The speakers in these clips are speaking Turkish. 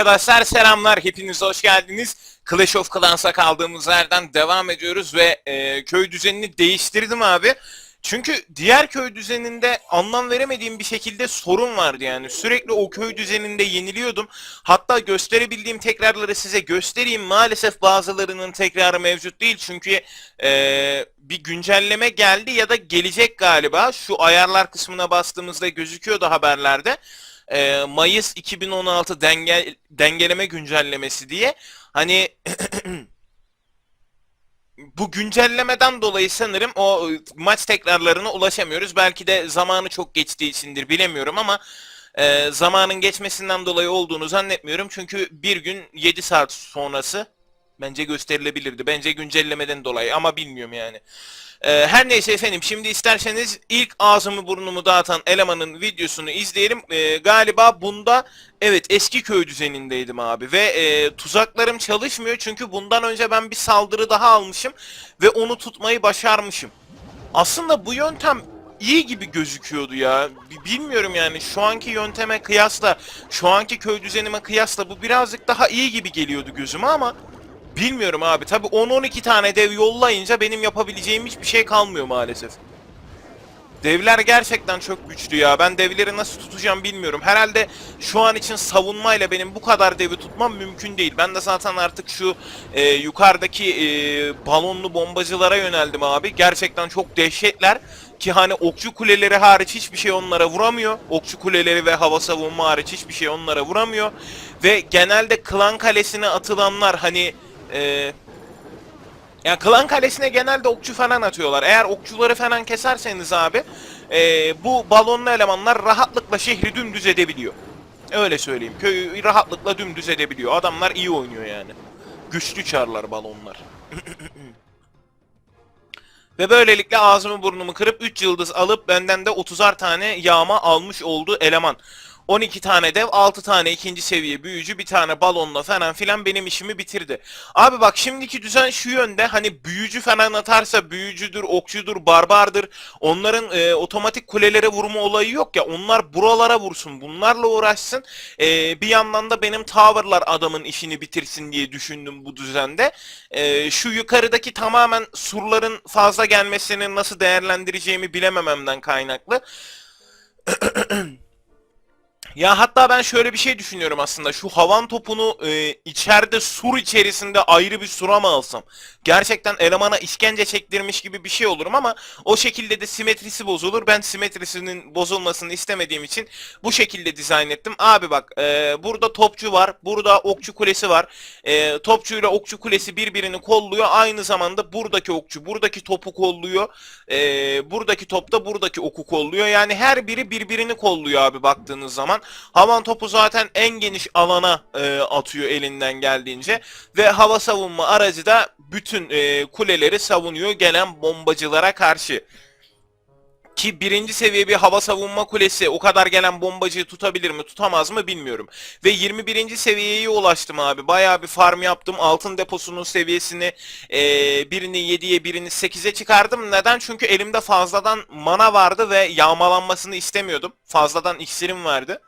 Arkadaşlar selamlar, hepiniz hoş geldiniz. Clash of Clans'a kaldığımız yerden devam ediyoruz ve e, köy düzenini değiştirdim abi. Çünkü diğer köy düzeninde anlam veremediğim bir şekilde sorun vardı yani. Sürekli o köy düzeninde yeniliyordum. Hatta gösterebildiğim tekrarları size göstereyim. Maalesef bazılarının tekrarı mevcut değil. Çünkü e, bir güncelleme geldi ya da gelecek galiba. Şu ayarlar kısmına bastığımızda gözüküyordu haberlerde e, Mayıs 2016 denge, dengeleme güncellemesi diye hani bu güncellemeden dolayı sanırım o e, maç tekrarlarına ulaşamıyoruz. Belki de zamanı çok geçtiği içindir bilemiyorum ama e, zamanın geçmesinden dolayı olduğunu zannetmiyorum. Çünkü bir gün 7 saat sonrası bence gösterilebilirdi. Bence güncellemeden dolayı ama bilmiyorum yani. Ee, her neyse efendim şimdi isterseniz ilk ağzımı burnumu dağıtan elemanın videosunu izleyelim. Ee, galiba bunda evet eski köy düzenindeydim abi ve e, tuzaklarım çalışmıyor çünkü bundan önce ben bir saldırı daha almışım ve onu tutmayı başarmışım. Aslında bu yöntem iyi gibi gözüküyordu ya. Bilmiyorum yani şu anki yönteme kıyasla, şu anki köy düzenime kıyasla bu birazcık daha iyi gibi geliyordu gözüme ama bilmiyorum abi. Tabi 10-12 tane dev yollayınca benim yapabileceğim hiçbir şey kalmıyor maalesef. Devler gerçekten çok güçlü ya. Ben devleri nasıl tutacağım bilmiyorum. Herhalde şu an için savunmayla benim bu kadar devi tutmam mümkün değil. Ben de zaten artık şu e, yukarıdaki e, balonlu bombacılara yöneldim abi. Gerçekten çok dehşetler. Ki hani okçu kuleleri hariç hiçbir şey onlara vuramıyor. Okçu kuleleri ve hava savunma hariç hiçbir şey onlara vuramıyor. Ve genelde klan kalesine atılanlar hani... E, yani klan kalesine genelde okçu falan atıyorlar. Eğer okçuları falan keserseniz abi e, bu balonlu elemanlar rahatlıkla şehri dümdüz edebiliyor. Öyle söyleyeyim. Köyü rahatlıkla dümdüz edebiliyor. Adamlar iyi oynuyor yani. Güçlü çarlar balonlar. Ve böylelikle ağzımı burnumu kırıp 3 yıldız alıp benden de 30'ar tane yağma almış oldu eleman. 12 tane dev, 6 tane ikinci seviye büyücü, bir tane balonla falan filan benim işimi bitirdi. Abi bak şimdiki düzen şu yönde hani büyücü falan atarsa büyücüdür, okçudur, barbardır. Onların e, otomatik kulelere vurma olayı yok ya. Onlar buralara vursun, bunlarla uğraşsın. E, bir yandan da benim towerlar adamın işini bitirsin diye düşündüm bu düzende. E, şu yukarıdaki tamamen surların fazla gelmesini nasıl değerlendireceğimi bilemememden kaynaklı. Ya hatta ben şöyle bir şey düşünüyorum aslında. Şu havan topunu e, içeride sur içerisinde ayrı bir sura mı alsam? Gerçekten elemana işkence çektirmiş gibi bir şey olurum ama o şekilde de simetrisi bozulur. Ben simetrisinin bozulmasını istemediğim için bu şekilde dizayn ettim. Abi bak e, burada topçu var. Burada okçu kulesi var. E, topçu ile okçu kulesi birbirini kolluyor. Aynı zamanda buradaki okçu buradaki topu kolluyor. E, buradaki top da buradaki oku kolluyor. Yani her biri birbirini kolluyor abi baktığınız zaman. Havan topu zaten en geniş alana e, atıyor elinden geldiğince ve hava savunma aracı da bütün e, kuleleri savunuyor gelen bombacılara karşı. Ki birinci seviye bir hava savunma kulesi o kadar gelen bombacıyı tutabilir mi tutamaz mı bilmiyorum. Ve 21. seviyeye ulaştım abi. Bayağı bir farm yaptım. Altın deposunun seviyesini e, birini 7'ye birini 8'e çıkardım. Neden? Çünkü elimde fazladan mana vardı ve yağmalanmasını istemiyordum. Fazladan iksirim vardı.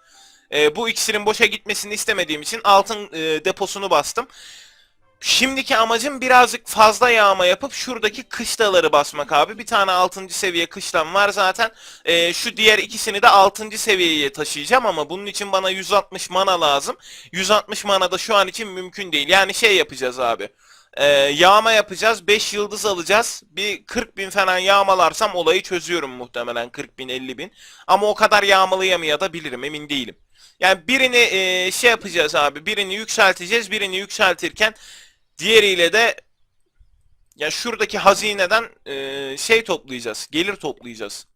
E, bu iksirin boşa gitmesini istemediğim için altın e, deposunu bastım. Şimdiki amacım birazcık fazla yağma yapıp şuradaki kışlaları basmak abi. Bir tane 6. seviye kışlam var zaten. E, şu diğer ikisini de 6. seviyeye taşıyacağım ama bunun için bana 160 mana lazım. 160 mana da şu an için mümkün değil. Yani şey yapacağız abi. E, yağma yapacağız. 5 yıldız alacağız. Bir 40 bin falan yağmalarsam olayı çözüyorum muhtemelen. 40 bin 50 bin. Ama o kadar yağmalayabilirim emin değilim. Yani birini e, şey yapacağız abi. Birini yükselteceğiz. Birini yükseltirken diğeriyle de ya şuradaki hazineden e, şey toplayacağız. Gelir toplayacağız.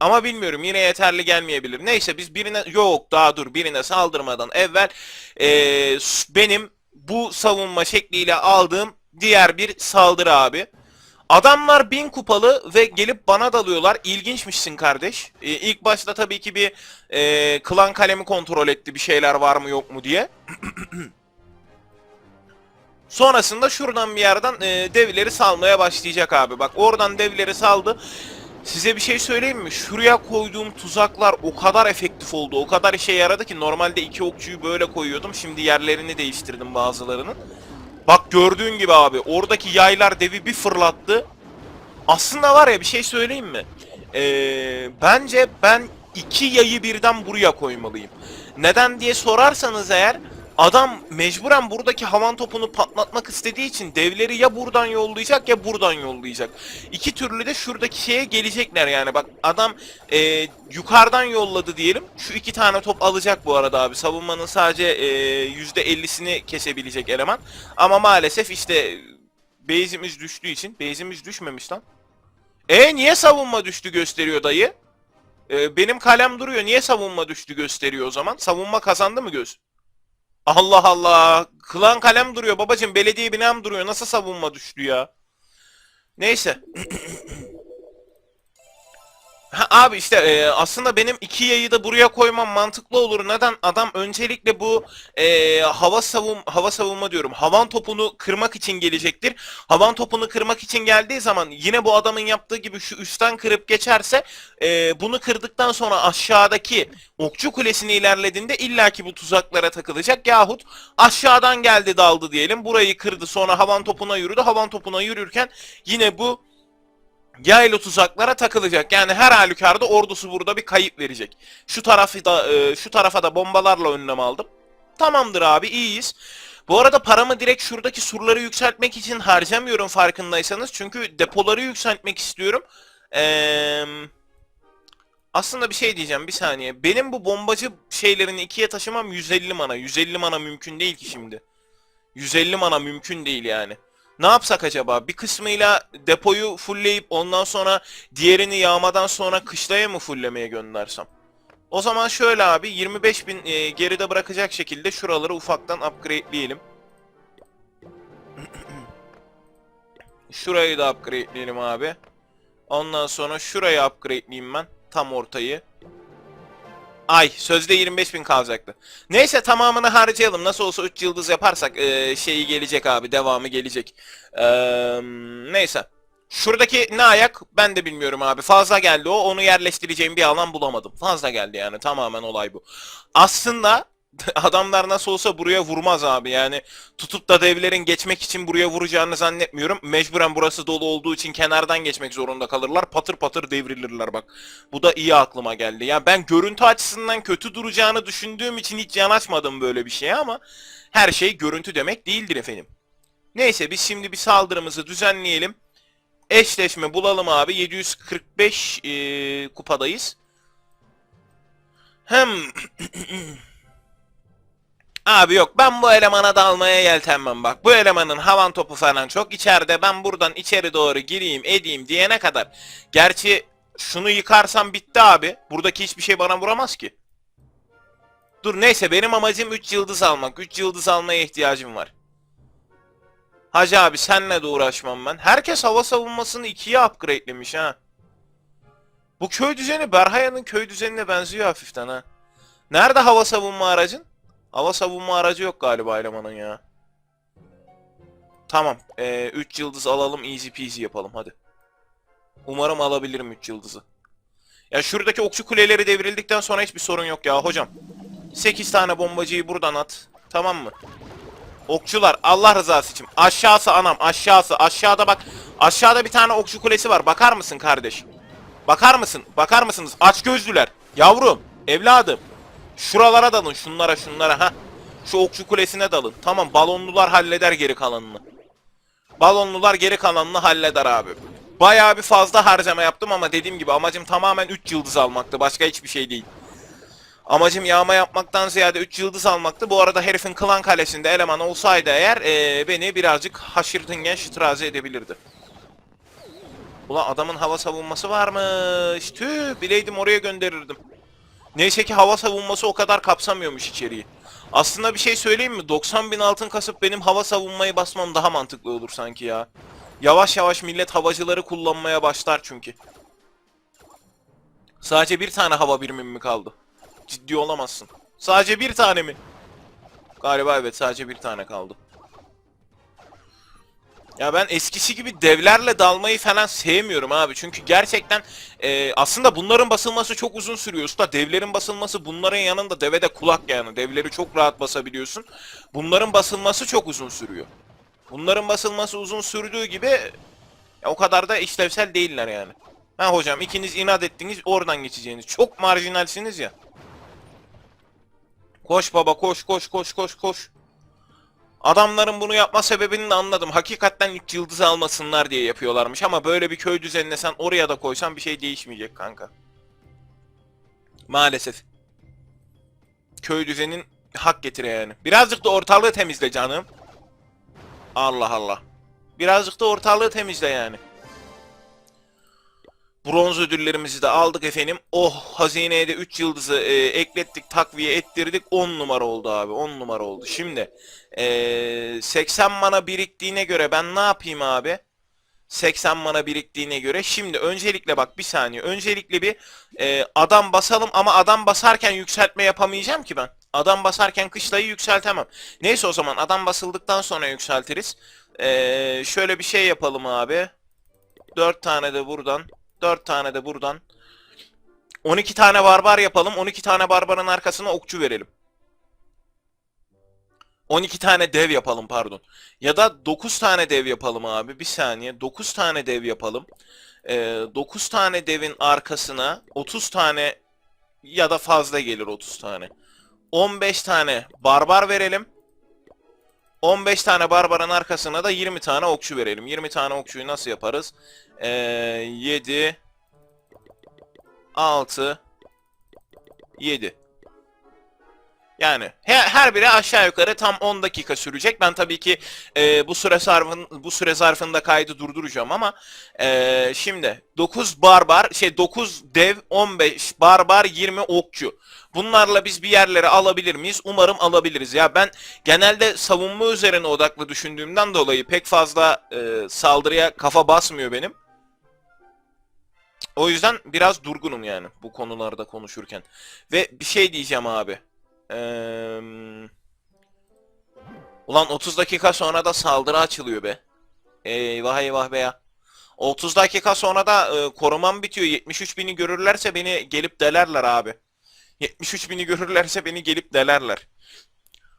Ama bilmiyorum yine yeterli gelmeyebilir. Neyse biz birine yok daha dur birine saldırmadan evvel e, benim bu savunma şekliyle aldığım diğer bir saldırı abi. Adamlar bin kupalı ve gelip bana dalıyorlar. İlginçmişsin kardeş. Ee, ilk başta tabii ki bir e, klan kalemi kontrol etti bir şeyler var mı yok mu diye. Sonrasında şuradan bir yerden e, devleri salmaya başlayacak abi. Bak oradan devleri saldı. Size bir şey söyleyeyim mi? Şuraya koyduğum tuzaklar o kadar efektif oldu, o kadar işe yaradı ki normalde iki okçuyu böyle koyuyordum. Şimdi yerlerini değiştirdim bazılarının. Bak gördüğün gibi abi oradaki yaylar devi bir fırlattı. Aslında var ya bir şey söyleyeyim mi? Ee, bence ben iki yayı birden buraya koymalıyım. Neden diye sorarsanız eğer adam mecburen buradaki havan topunu patlatmak istediği için devleri ya buradan yollayacak ya buradan yollayacak. İki türlü de şuradaki şeye gelecekler yani bak adam e, yukarıdan yolladı diyelim. Şu iki tane top alacak bu arada abi. Savunmanın sadece e, %50'sini kesebilecek eleman. Ama maalesef işte base'imiz düştüğü için base'imiz düşmemiş lan. E niye savunma düştü gösteriyor dayı? E, benim kalem duruyor. Niye savunma düştü gösteriyor o zaman? Savunma kazandı mı göz? Allah Allah. Klan kalem duruyor babacım. Belediye binam duruyor. Nasıl savunma düştü ya? Neyse. Ha, abi işte e, aslında benim iki yayı da buraya koymam mantıklı olur. Neden? Adam öncelikle bu e, hava savun hava savunma diyorum. Havan topunu kırmak için gelecektir. Havan topunu kırmak için geldiği zaman yine bu adamın yaptığı gibi şu üstten kırıp geçerse e, bunu kırdıktan sonra aşağıdaki okçu kulesini ilerlediğinde illaki bu tuzaklara takılacak. Yahut aşağıdan geldi daldı diyelim. Burayı kırdı sonra havan topuna yürüdü. Havan topuna yürürken yine bu yaylı tuzaklara takılacak. Yani her halükarda ordusu burada bir kayıp verecek. Şu tarafı da e, şu tarafa da bombalarla önlem aldım. Tamamdır abi iyiyiz. Bu arada paramı direkt şuradaki surları yükseltmek için harcamıyorum farkındaysanız. Çünkü depoları yükseltmek istiyorum. Eee... Aslında bir şey diyeceğim bir saniye. Benim bu bombacı şeylerini ikiye taşımam 150 mana. 150 mana mümkün değil ki şimdi. 150 mana mümkün değil yani. Ne yapsak acaba? Bir kısmıyla depoyu fullleyip ondan sonra diğerini yağmadan sonra kışlaya mı fulllemeye göndersem? O zaman şöyle abi 25.000 e, geride bırakacak şekilde şuraları ufaktan upgrade'leyelim. Şurayı da upgrade'leyelim abi. Ondan sonra şurayı upgrade'leyeyim ben. Tam ortayı. Ay sözde 25.000 kalacaktı. Neyse tamamını harcayalım. Nasıl olsa 3 yıldız yaparsak e, şeyi gelecek abi. Devamı gelecek. Eee, neyse. Şuradaki ne ayak ben de bilmiyorum abi. Fazla geldi o. Onu yerleştireceğim bir alan bulamadım. Fazla geldi yani. Tamamen olay bu. Aslında adamlar nasıl olsa buraya vurmaz abi. Yani tutup da devlerin geçmek için buraya vuracağını zannetmiyorum. Mecburen burası dolu olduğu için kenardan geçmek zorunda kalırlar. Patır patır devrilirler bak. Bu da iyi aklıma geldi. Ya ben görüntü açısından kötü duracağını düşündüğüm için hiç yanaşmadım böyle bir şeye ama her şey görüntü demek değildir efendim. Neyse biz şimdi bir saldırımızı düzenleyelim. Eşleşme bulalım abi. 745 eee, kupadayız. Hem Abi yok ben bu elemana dalmaya yeltenmem bak. Bu elemanın havan topu falan çok içeride. Ben buradan içeri doğru gireyim edeyim diyene kadar. Gerçi şunu yıkarsam bitti abi. Buradaki hiçbir şey bana vuramaz ki. Dur neyse benim amacım 3 yıldız almak. 3 yıldız almaya ihtiyacım var. Hacı abi senle de uğraşmam ben. Herkes hava savunmasını ikiye upgrade'lemiş ha. Bu köy düzeni Berhaya'nın köy düzenine benziyor hafiften ha. Nerede hava savunma aracın? Hava savunma aracı yok galiba elemanın ya. Tamam. 3 yıldız alalım easy peasy yapalım hadi. Umarım alabilirim 3 yıldızı. Ya şuradaki okçu kuleleri devrildikten sonra hiçbir sorun yok ya hocam. 8 tane bombacıyı buradan at. Tamam mı? Okçular Allah rızası için. Aşağısı anam aşağısı. Aşağıda bak. Aşağıda bir tane okçu kulesi var. Bakar mısın kardeş? Bakar mısın? Bakar mısınız? Aç gözlüler. Yavrum. Evladım. Şuralara dalın. Şunlara şunlara. ha. Şu okçu kulesine dalın. Tamam balonlular halleder geri kalanını. Balonlular geri kalanını halleder abi. Bayağı bir fazla harcama yaptım ama dediğim gibi amacım tamamen 3 yıldız almaktı. Başka hiçbir şey değil. Amacım yağma yapmaktan ziyade 3 yıldız almaktı. Bu arada herifin klan kalesinde eleman olsaydı eğer eee, beni birazcık haşırdingen şıtrazi edebilirdi. Ulan adamın hava savunması varmış. Tüh bileydim oraya gönderirdim. Neyse ki hava savunması o kadar kapsamıyormuş içeriği. Aslında bir şey söyleyeyim mi? 90 bin altın kasıp benim hava savunmayı basmam daha mantıklı olur sanki ya. Yavaş yavaş millet havacıları kullanmaya başlar çünkü. Sadece bir tane hava birimim mi kaldı? Ciddi olamazsın. Sadece bir tane mi? Galiba evet sadece bir tane kaldı. Ya ben eskisi gibi devlerle dalmayı falan sevmiyorum abi. Çünkü gerçekten e, aslında bunların basılması çok uzun sürüyor usta. Devlerin basılması bunların yanında deve de kulak yani. Devleri çok rahat basabiliyorsun. Bunların basılması çok uzun sürüyor. Bunların basılması uzun sürdüğü gibi ya o kadar da işlevsel değiller yani. Ha hocam ikiniz inat ettiniz oradan geçeceğiniz. Çok marjinalsiniz ya. Koş baba koş koş koş koş koş. Adamların bunu yapma sebebini de anladım. Hakikaten ilk yıldızı almasınlar diye yapıyorlarmış ama böyle bir köy düzenine sen oraya da koysan bir şey değişmeyecek kanka. Maalesef. Köy düzenin hak getire yani. Birazcık da ortalığı temizle canım. Allah Allah. Birazcık da ortalığı temizle yani. Bronz ödüllerimizi de aldık efendim. Oh hazineye de 3 yıldızı e, eklettik, takviye ettirdik. 10 numara oldu abi. 10 numara oldu. Şimdi e, 80 mana biriktiğine göre ben ne yapayım abi? 80 mana biriktiğine göre. Şimdi öncelikle bak bir saniye. Öncelikle bir e, adam basalım ama adam basarken yükseltme yapamayacağım ki ben. Adam basarken kışlayı yükseltemem. Neyse o zaman adam basıldıktan sonra yükseltiriz. E, şöyle bir şey yapalım abi. 4 tane de buradan. 4 tane de buradan. 12 tane barbar yapalım. 12 tane barbarın arkasına okçu verelim. 12 tane dev yapalım pardon. Ya da 9 tane dev yapalım abi. Bir saniye. 9 tane dev yapalım. Ee, 9 tane devin arkasına 30 tane ya da fazla gelir 30 tane. 15 tane barbar verelim. 15 tane barbarın arkasına da 20 tane okçu verelim. 20 tane okçuyu nasıl yaparız? Ee, 7 6 7 yani her, her biri aşağı yukarı tam 10 dakika sürecek. Ben tabii ki e, bu süre zarfın bu süre zarfında kaydı durduracağım ama e, şimdi 9 barbar şey 9 dev 15 barbar 20 okçu. Bunlarla biz bir yerlere alabilir miyiz? Umarım alabiliriz. Ya ben genelde savunma üzerine odaklı düşündüğümden dolayı pek fazla e, saldırıya kafa basmıyor benim. O yüzden biraz durgunum yani bu konularda konuşurken. Ve bir şey diyeceğim abi. Eee... Ulan 30 dakika sonra da saldırı açılıyor be. Eyvah eyvah be ya. 30 dakika sonra da e, korumam bitiyor. 73 bini görürlerse beni gelip delerler abi. 73 bini görürlerse beni gelip delerler.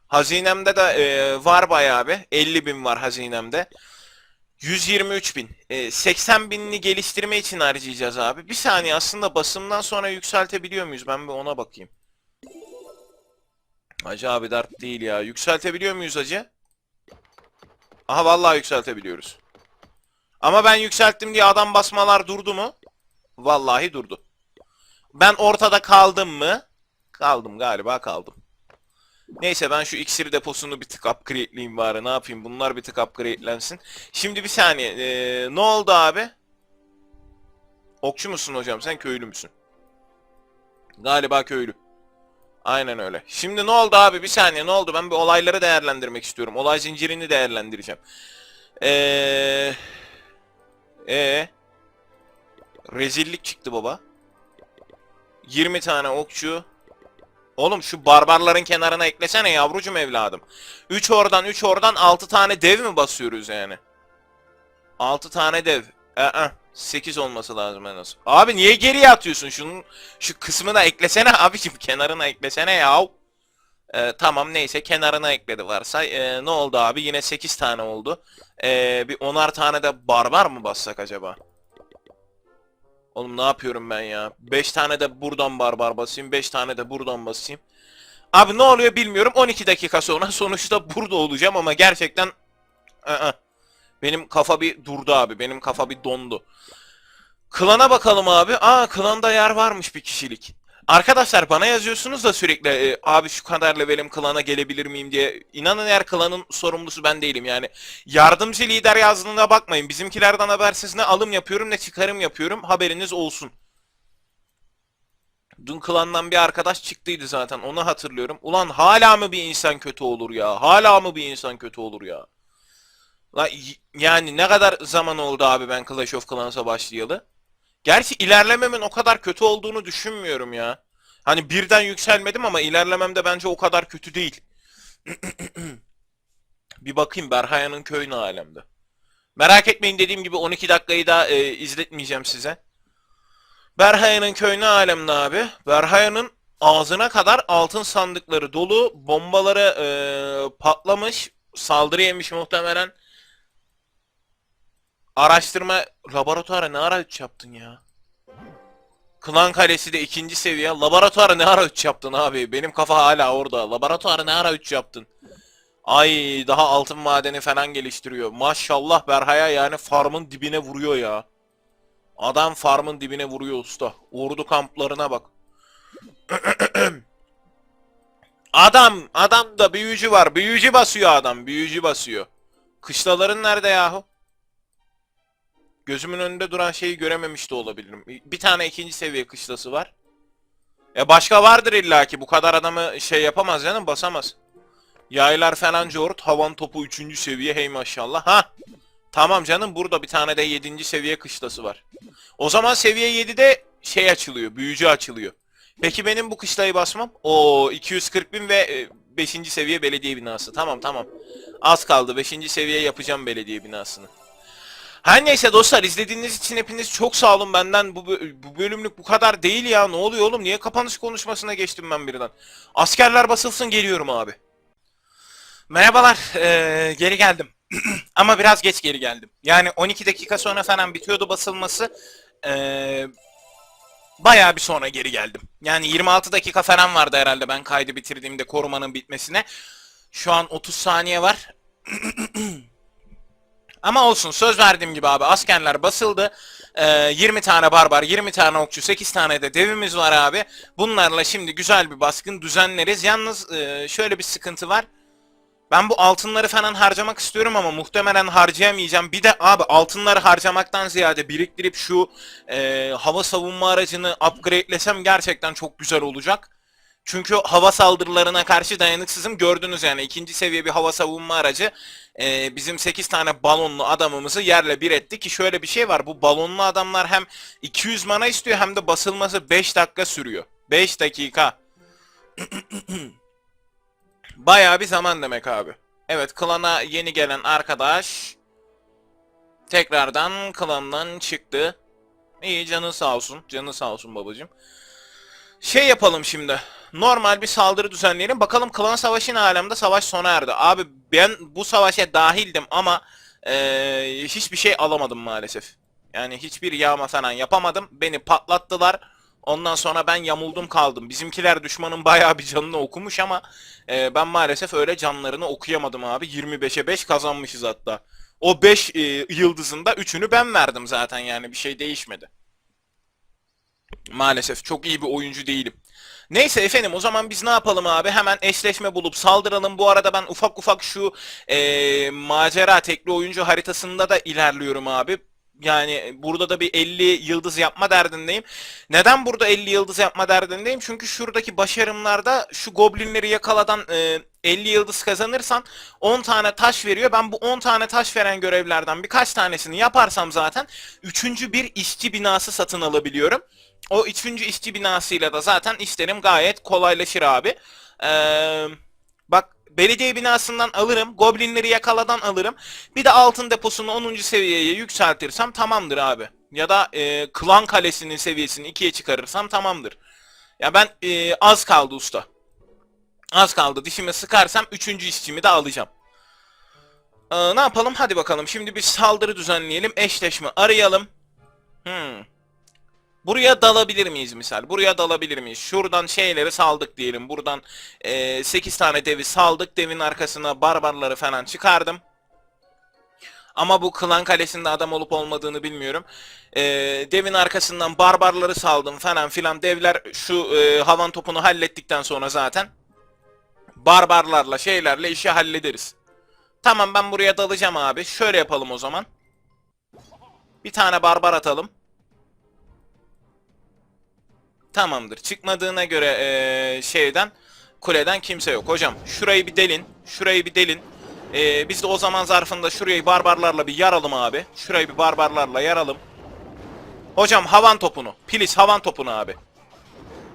Hazinemde de e, var bayağı bir. 50 bin var hazinemde. 123 bin. E, 80 binini geliştirme için harcayacağız abi. Bir saniye aslında basımdan sonra yükseltebiliyor muyuz? Ben bir ona bakayım. Hacı abi dert değil ya. Yükseltebiliyor muyuz hacı? Aha vallahi yükseltebiliyoruz. Ama ben yükselttim diye adam basmalar durdu mu? Vallahi durdu. Ben ortada kaldım mı? Kaldım galiba kaldım. Neyse ben şu iksir deposunu bir tık upgradeleyeyim bari. Ne yapayım? Bunlar bir tık upgradelensin. Şimdi bir saniye. Ee, ne oldu abi? Okçu musun hocam? Sen köylü müsün? Galiba köylü. Aynen öyle. Şimdi ne oldu abi? Bir saniye ne oldu? Ben bir olayları değerlendirmek istiyorum. Olay zincirini değerlendireceğim. Eee... Ee, rezillik çıktı baba. 20 tane okçu. Oğlum şu barbarların kenarına eklesene yavrucum evladım. 3 oradan 3 oradan 6 tane dev mi basıyoruz yani? 6 tane dev. Ee, 8 olması lazım en az. Abi niye geriye atıyorsun? Şunun şu kısmına eklesene abicim. Kenarına eklesene yav. Ee, tamam neyse kenarına ekledi varsa. Ee, ne oldu abi? Yine 8 tane oldu. Ee, bir 10'ar tane de barbar mı bassak acaba? Oğlum ne yapıyorum ben ya? 5 tane de buradan barbar basayım. 5 tane de buradan basayım. Abi ne oluyor bilmiyorum. 12 dakika sonra sonuçta burada olacağım ama gerçekten... ı-ı. Benim kafa bir durdu abi. Benim kafa bir dondu. Klana bakalım abi. Aa klanda yer varmış bir kişilik. Arkadaşlar bana yazıyorsunuz da sürekli e, abi şu kadar levelim klana gelebilir miyim diye. İnanın eğer klanın sorumlusu ben değilim yani. Yardımcı lider yazdığına bakmayın. Bizimkilerden habersiz ne alım yapıyorum ne çıkarım yapıyorum. Haberiniz olsun. Dün klandan bir arkadaş çıktıydı zaten onu hatırlıyorum. Ulan hala mı bir insan kötü olur ya? Hala mı bir insan kötü olur ya? La, yani ne kadar zaman oldu abi ben Clash of Clans'a başlayalı? Gerçi ilerlememin o kadar kötü olduğunu düşünmüyorum ya. Hani birden yükselmedim ama ilerlemem de bence o kadar kötü değil. bir bakayım Berhaya'nın köyü ne alemde. Merak etmeyin dediğim gibi 12 dakikayı da e, izletmeyeceğim size. Berhaya'nın köyü ne alemde abi? Berhaya'nın ağzına kadar altın sandıkları dolu, bombaları e, patlamış, saldırı yemiş muhtemelen. Araştırma laboratuvara ne ara 3 yaptın ya? Klan Kalesi de ikinci seviye. Laboratuvara ne ara 3 yaptın abi? Benim kafa hala orada. Laboratuvara ne ara 3 yaptın? Ay daha altın madeni falan geliştiriyor. Maşallah Berhaya yani farmın dibine vuruyor ya. Adam farmın dibine vuruyor usta. Ordu kamplarına bak. adam, adam da büyücü var. Büyücü basıyor adam. Büyücü basıyor. Kışlaların nerede yahu? Gözümün önünde duran şeyi görememiş de olabilirim. Bir tane ikinci seviye kışlası var. E başka vardır illaki. Bu kadar adamı şey yapamaz canım basamaz. Yaylar falan cort. Havan topu 3. seviye hey maşallah. Ha. Tamam canım burada bir tane de 7. seviye kışlası var. O zaman seviye 7'de şey açılıyor. Büyücü açılıyor. Peki benim bu kışlayı basmam? O 240 bin ve 5. seviye belediye binası. Tamam tamam. Az kaldı. 5. seviye yapacağım belediye binasını. Her neyse dostlar izlediğiniz için hepiniz çok sağ olun. Benden bu, bu bölümlük bu kadar değil ya. Ne oluyor oğlum? Niye kapanış konuşmasına geçtim ben birden? Askerler basılsın geliyorum abi. Merhabalar eee, geri geldim. Ama biraz geç geri geldim. Yani 12 dakika sonra falan bitiyordu basılması. Eee bayağı bir sonra geri geldim. Yani 26 dakika falan vardı herhalde ben kaydı bitirdiğimde korumanın bitmesine. Şu an 30 saniye var Ama olsun söz verdiğim gibi abi askerler basıldı. Ee, 20 tane barbar, 20 tane okçu, 8 tane de devimiz var abi. Bunlarla şimdi güzel bir baskın düzenleriz. Yalnız e, şöyle bir sıkıntı var. Ben bu altınları falan harcamak istiyorum ama muhtemelen harcayamayacağım. Bir de abi altınları harcamaktan ziyade biriktirip şu e, hava savunma aracını upgradelesem gerçekten çok güzel olacak. Çünkü hava saldırılarına karşı dayanıksızım. Gördünüz yani ikinci seviye bir hava savunma aracı e, bizim 8 tane balonlu adamımızı yerle bir etti ki şöyle bir şey var. Bu balonlu adamlar hem 200 mana istiyor hem de basılması 5 dakika sürüyor. 5 dakika. Bayağı bir zaman demek abi. Evet klana yeni gelen arkadaş tekrardan klandan çıktı. İyi canı sağ olsun. Canı sağ olsun babacım. Şey yapalım şimdi. Normal bir saldırı düzenleyelim. Bakalım klan savaşı ne alemde savaş sona erdi. Abi ben bu savaşa dahildim ama eee, hiçbir şey alamadım maalesef. Yani hiçbir yağma falan yapamadım. Beni patlattılar. Ondan sonra ben yamuldum kaldım. Bizimkiler düşmanın bayağı bir canını okumuş ama eee, ben maalesef öyle canlarını okuyamadım abi. 25'e 5 kazanmışız hatta. O 5 yıldızında 3'ünü ben verdim zaten yani bir şey değişmedi. Maalesef çok iyi bir oyuncu değilim. Neyse efendim o zaman biz ne yapalım abi? Hemen eşleşme bulup saldıralım. Bu arada ben ufak ufak şu eee, macera tekli oyuncu haritasında da ilerliyorum abi. Yani burada da bir 50 yıldız yapma derdindeyim. Neden burada 50 yıldız yapma derdindeyim? Çünkü şuradaki başarımlarda şu goblinleri yakaladan eee, 50 yıldız kazanırsan 10 tane taş veriyor. Ben bu 10 tane taş veren görevlerden birkaç tanesini yaparsam zaten 3. bir işçi binası satın alabiliyorum. O üçüncü işçi binasıyla da zaten işlerim gayet kolaylaşır abi. Ee, bak belediye binasından alırım. Goblinleri yakaladan alırım. Bir de altın deposunu 10. seviyeye yükseltirsem tamamdır abi. Ya da e, klan kalesinin seviyesini 2'ye çıkarırsam tamamdır. Ya ben e, az kaldı usta. Az kaldı. Dişimi sıkarsam 3. işçimi de alacağım. Ee, ne yapalım? Hadi bakalım. Şimdi bir saldırı düzenleyelim. Eşleşme arayalım. Hmm. Buraya dalabilir miyiz misal? Buraya dalabilir miyiz? Şuradan şeyleri saldık diyelim. Buradan eee 8 tane devi saldık. Devin arkasına barbarları falan çıkardım. Ama bu klan kalesinde adam olup olmadığını bilmiyorum. Eee, devin arkasından barbarları saldım falan filan. Devler şu eee, havan topunu hallettikten sonra zaten barbarlarla şeylerle işi hallederiz. Tamam ben buraya dalacağım abi. Şöyle yapalım o zaman. Bir tane barbar atalım. Tamamdır. Çıkmadığına göre eee, şeyden kuleden kimse yok. Hocam şurayı bir delin. Şurayı bir delin. Eee, biz de o zaman zarfında şurayı barbarlarla bir yaralım abi. Şurayı bir barbarlarla yaralım. Hocam havan topunu. Please havan topunu abi.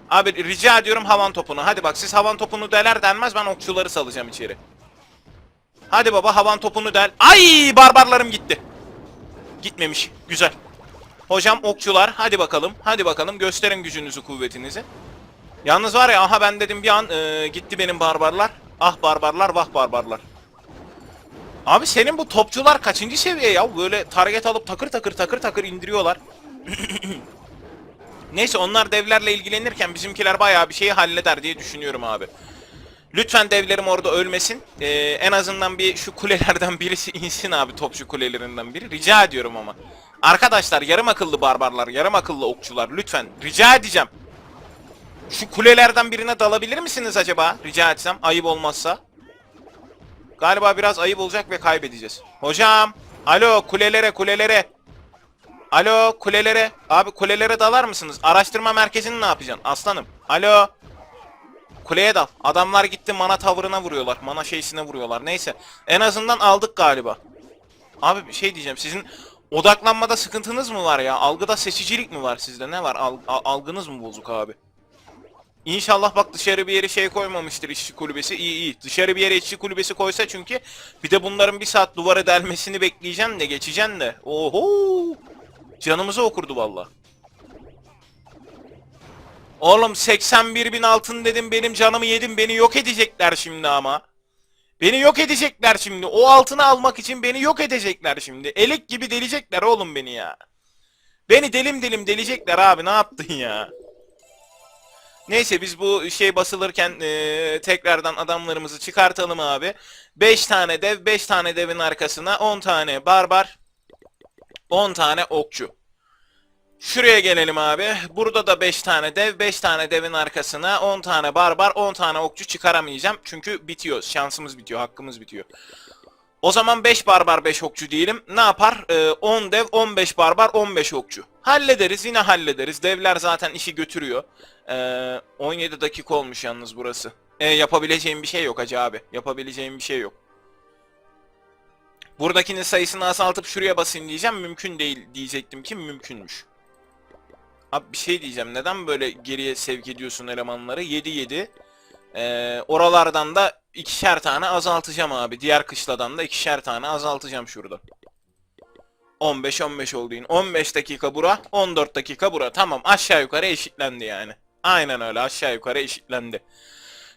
Abi rica ediyorum havan topunu. Hadi bak siz havan topunu deler denmez ben okçuları salacağım içeri. Hadi baba havan topunu del. Ay barbarlarım gitti. Gitmemiş. Güzel. Hocam okçular hadi bakalım. Hadi bakalım gösterin gücünüzü kuvvetinizi. Yalnız var ya aha ben dedim bir an e, gitti benim barbarlar. Ah barbarlar vah barbarlar. Abi senin bu topçular kaçıncı seviye ya? Böyle target alıp takır takır takır takır indiriyorlar. Neyse onlar devlerle ilgilenirken bizimkiler bayağı bir şeyi halleder diye düşünüyorum abi. Lütfen devlerim orada ölmesin. Ee, en azından bir şu kulelerden birisi insin abi topçu kulelerinden biri. Rica ediyorum ama. Arkadaşlar yarım akıllı barbarlar, yarım akıllı okçular lütfen rica edeceğim. Şu kulelerden birine dalabilir misiniz acaba? Rica etsem ayıp olmazsa. Galiba biraz ayıp olacak ve kaybedeceğiz. Hocam. Alo kulelere kulelere. Alo kulelere. Abi kulelere dalar mısınız? Araştırma merkezini ne yapacaksın? Aslanım. Alo. Kuleye dal. Adamlar gitti mana tavırına vuruyorlar. Mana şeysine vuruyorlar. Neyse. En azından aldık galiba. Abi bir şey diyeceğim. Sizin odaklanmada sıkıntınız mı var ya? Algıda seçicilik mi var sizde? Ne var? Al- al- algınız mı bozuk abi? İnşallah bak dışarı bir yere şey koymamıştır işçi kulübesi. İyi iyi. Dışarı bir yere işçi kulübesi koysa çünkü bir de bunların bir saat duvara delmesini bekleyeceksin de geçeceksin de. Oho! Canımızı okurdu valla. Oğlum 81 bin altın dedim benim canımı yedim beni yok edecekler şimdi ama. Beni yok edecekler şimdi. O altını almak için beni yok edecekler şimdi. Elek gibi delecekler oğlum beni ya. Beni delim delim delecekler abi ne yaptın ya? Neyse biz bu şey basılırken eee, tekrardan adamlarımızı çıkartalım abi. 5 tane dev, 5 tane devin arkasına 10 tane barbar, 10 tane okçu. Şuraya gelelim abi. Burada da 5 tane dev, 5 tane devin arkasına 10 tane barbar, 10 tane okçu çıkaramayacağım. Çünkü bitiyor. Şansımız bitiyor, hakkımız bitiyor. O zaman 5 barbar 5 okçu diyelim. Ne yapar? Ee, 10 dev 15 barbar 15 okçu. Hallederiz yine hallederiz. Devler zaten işi götürüyor. Ee, 17 dakika olmuş yalnız burası. Ee, yapabileceğim bir şey yok hacı abi. Yapabileceğim bir şey yok. Buradakinin sayısını azaltıp şuraya basayım diyeceğim. Mümkün değil diyecektim ki mümkünmüş. Abi bir şey diyeceğim. Neden böyle geriye sevk ediyorsun elemanları? 7-7. Ee, oralardan da ikişer tane azaltacağım abi. Diğer kışladan da ikişer tane azaltacağım şurada. 15-15 oldu yine. 15 dakika bura, 14 dakika bura. Tamam aşağı yukarı eşitlendi yani. Aynen öyle aşağı yukarı eşitlendi.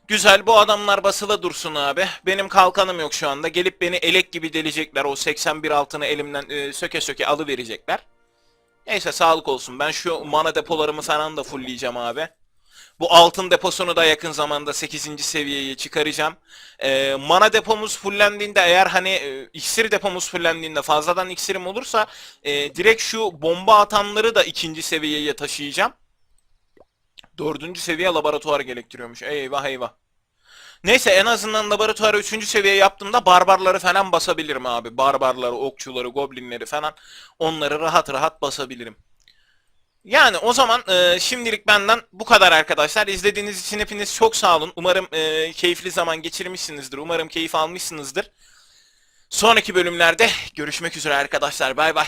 Güzel bu adamlar basılı dursun abi. Benim kalkanım yok şu anda. Gelip beni elek gibi delecekler. O 81 altını elimden e, söke söke alıverecekler. Neyse sağlık olsun. Ben şu mana depolarımı falan da fullleyeceğim abi. Bu altın deposunu da yakın zamanda 8. seviyeye çıkaracağım. Ee, mana depomuz fullendiğinde eğer hani e, iksir depomuz fullendiğinde fazladan iksirim olursa e, direkt şu bomba atanları da ikinci seviyeye taşıyacağım. Dördüncü seviye laboratuvar gerektiriyormuş. Eyvah eyvah. Neyse en azından laboratuvarı 3. seviye yaptığımda barbarları falan basabilirim abi. Barbarları, okçuları, goblinleri falan onları rahat rahat basabilirim. Yani o zaman e, şimdilik benden bu kadar arkadaşlar. İzlediğiniz için hepiniz çok sağ olun. Umarım e, keyifli zaman geçirmişsinizdir. Umarım keyif almışsınızdır. Sonraki bölümlerde görüşmek üzere arkadaşlar. Bay bay.